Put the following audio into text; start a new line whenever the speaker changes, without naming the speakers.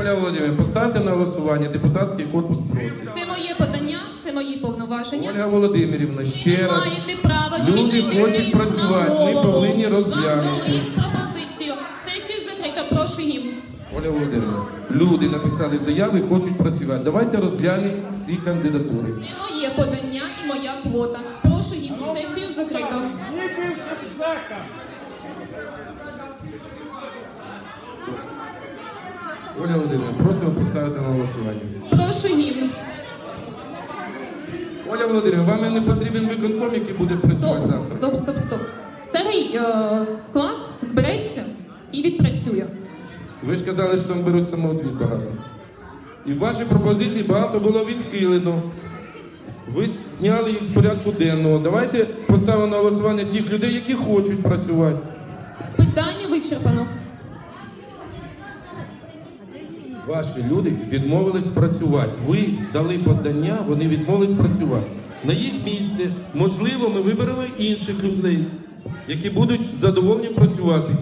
Оля Володимирівна, поставте на голосування. Депутатський корпус просить.
Це моє подання, це мої повноваження.
Ольга Володимирівна, ще
Ви
раз.
маєте право
Люди
чинити
хочуть
тиск на
працювати, ми
голову.
повинні розглянути.
Вам дали пропозицію. Сесію закрито, прошу їм.
Оля Володимирівна, люди написали заяви, хочуть працювати. Давайте розглянемо ці кандидатури.
Це моє подання і моя квота. Прошу їм сесію закрито.
Зека.
Оля Володимирівна, просимо поставити на голосування.
Прошу їм.
Оля Володимирівна, вам не потрібен виконком, який буде
Стоп,
працювати завтра.
стоп, стоп, стоп. Старий е, склад збереться і відпрацює.
Ви ж казали, що там беруть самоотвід багато. І ваші пропозиції багато було відхилено. Ви зняли їх з порядку денного. Давайте поставимо на голосування тих людей, які хочуть працювати.
Питання вичерпано.
Ваші люди відмовились працювати. Ви дали подання, вони відмовились працювати. На їх місце, можливо, ми виберемо інших людей, які будуть задоволені працювати.